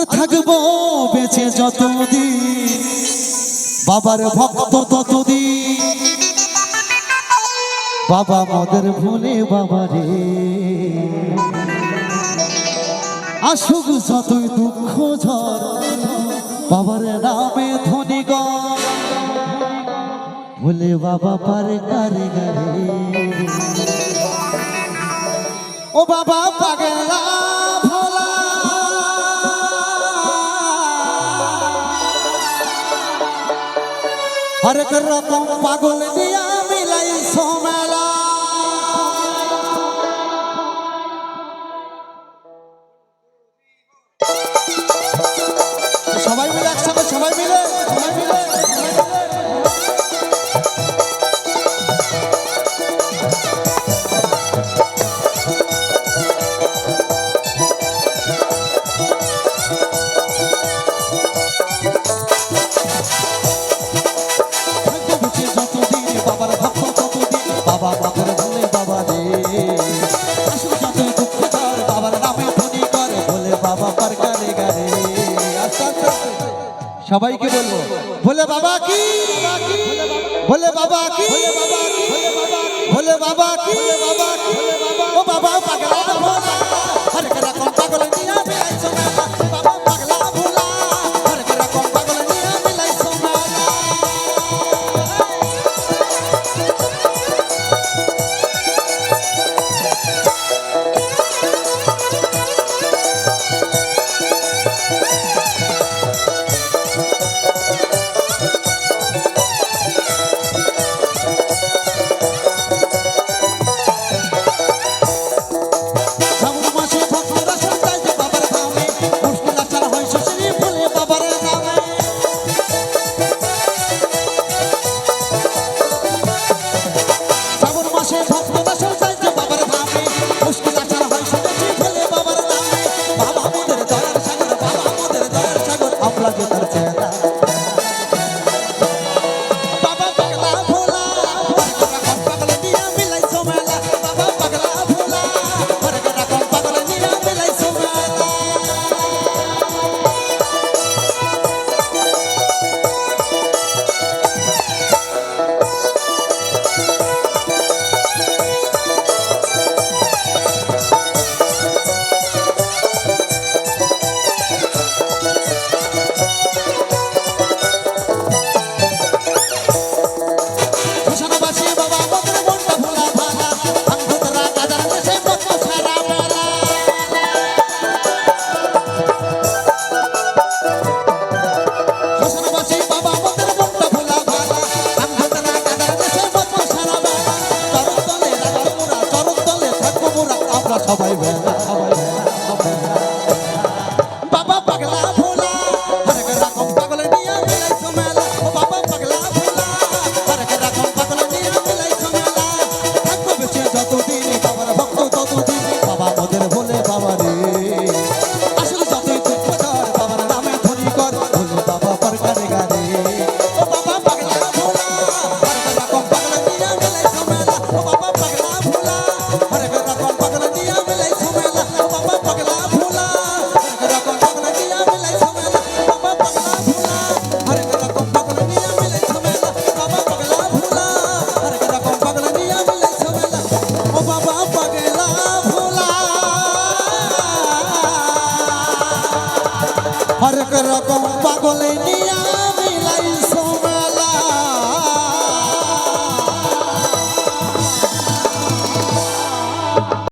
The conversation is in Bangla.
আর থাকব বেঁচে যতদিন, বাবার ভক্ত ততদিন। বাবা মদের ভুলে বাবা রে। আসুক যতই দুঃখ ঝড় বাবার নামে ধনী ভুলে বাবা পারে কারে গারে ও বাবা পাগলা। হরেক রকম পাগল দিয়া মিলাই সোমেলা বাবার ভক্ত ততদিন বাবা বাবা বাবা পার গানে গানে। আস্তে আস্তে আস্তে। সবাইকে বলব, বলে বাবা কি? বলে বাবা কি? বলে বাবা কি? ও বাবা, পাগলা ভোলা সবাই বেলা সবাই। বাবা পাগলা ভোলা হরেক রকম পাগল নিয়া মিলাইছো মেলা। ও বাবা পাগলা ভোলা হরেক রকম পাগল নিয়া মিলাইছো মেলা। থাকব বেঁচে যতদিন, বাবার ভক্ত ততদিন। বাবা মোদের বলে বাবা রে। আসলে যতই দুঃখ ধর বাবার নামে ধরি কর বলে বাবা পর গানে গানে। ও বাবা পাগলা ভোলা হরেক রকম পাগল নিয়া মিলাইছো মেলা। ও বাবা পাগলা ভোলা। হরেক রকম পাগলে